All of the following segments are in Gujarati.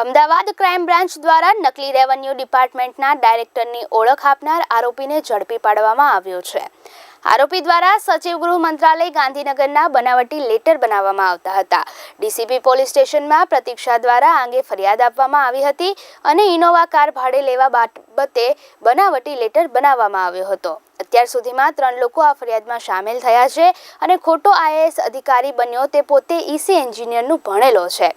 અમદાવાદ ક્રાઇમ બ્રાન્ચ દ્વારા નકલી રેવન્યુ ડિપાર્ટમેન્ટના ડાયરેક્ટરની ઓળખ આપનાર આરોપીને ઝડપી પાડવામાં આવ્યો છે. આરોપી દ્વારા સચિવ ગૃહ મંત્રાલય ગાંધીનગરના બનાવટી લેટર બનાવવામાં આવતા હતા. ડીસીપી પોલીસ સ્ટેશનમાં પ્રતીક્ષા દ્વારા આ અંગે ફરિયાદ આપવામાં આવી હતી અને ઇનોવા કાર ભાડે લેવા બાબતે બનાવટી લેટર બનાવવામાં આવ્યો હતો. અત્યાર સુધીમાં ત્રણ લોકો આ ફરિયાદમાં સામેલ થયા છે અને ખોટો આઈએએસ અધિકારી બન્યો તે પોતે ઈસી એન્જિનિયરનું ભણેલો છે.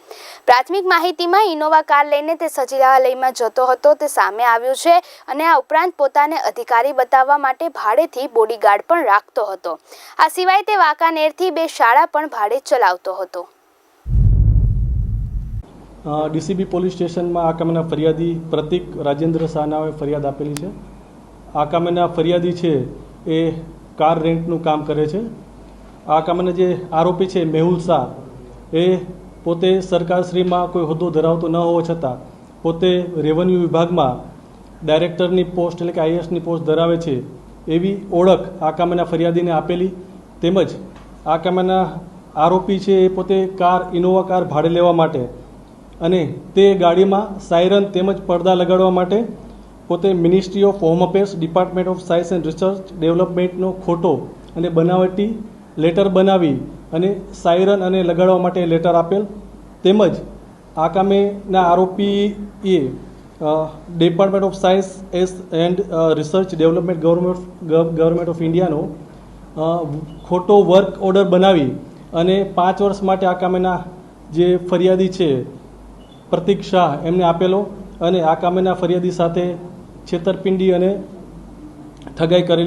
પ્રાથમિક માહિતીમાં ઇનોવા કાર લઈને તે સચિવાલયમાં જતો હતો તે સામે આવ્યું છે અને આ ઉપરાંત પોતાને અધિકારી બતાવવા માટે ભાડેથી બોડીગાર્ડ પણ રાખતો હતો. આ સિવાય તે વાંકાનેરથી બે શાળા પણ ભાડે ચલાવતો હતો. ડીસીબી પોલીસ સ્ટેશનમાં આ કામના ફરિયાદી પ્રતિક રાજેન્દ્ર સાનાઓએ ફરિયાદ આપેલી છે. આ કામના ફરિયાદી છે એ કાર રેન્ટનું કામ કરે છે. આ કામના જે આરોપી છે મેહુલ શાહ, એ પોતે સરકારશ્રીમાં કોઈ હોદ્દો ધરાવતો ન હોવા છતાં પોતે રેવન્યુ વિભાગમાં ડાયરેક્ટરની પોસ્ટ એટલે કે આઈએસની પોસ્ટ ધરાવે છે એવી ઓળખ આ કામના ફરિયાદીને આપેલી. તેમજ આ કામના આરોપી છે એ પોતે કાર, ઇનોવા કાર ભાડે લેવા માટે અને તે ગાડીમાં સાયરન તેમજ પડદા લગાડવા માટે પોતે ministry of home affairs department of science and research ડેવલપમેન્ટનો ખોટો અને બનાવટી લેટર બનાવી અને સાયરન અને લગાડવા માટે લેટર આપેલ. તેમજ આ કામેના આરોપીએ department of science S and research development government government of ઇન્ડિયાનો ખોટો વર્ક ઓર્ડર બનાવી અને પાંચ વર્ષ માટે આ કામેના જે ફરિયાદી છે પ્રતિક શાહ એમને આપેલો અને આ કામેના ફરિયાદી સાથે છેતરપિંડી અને ઠગાઈ કરેલી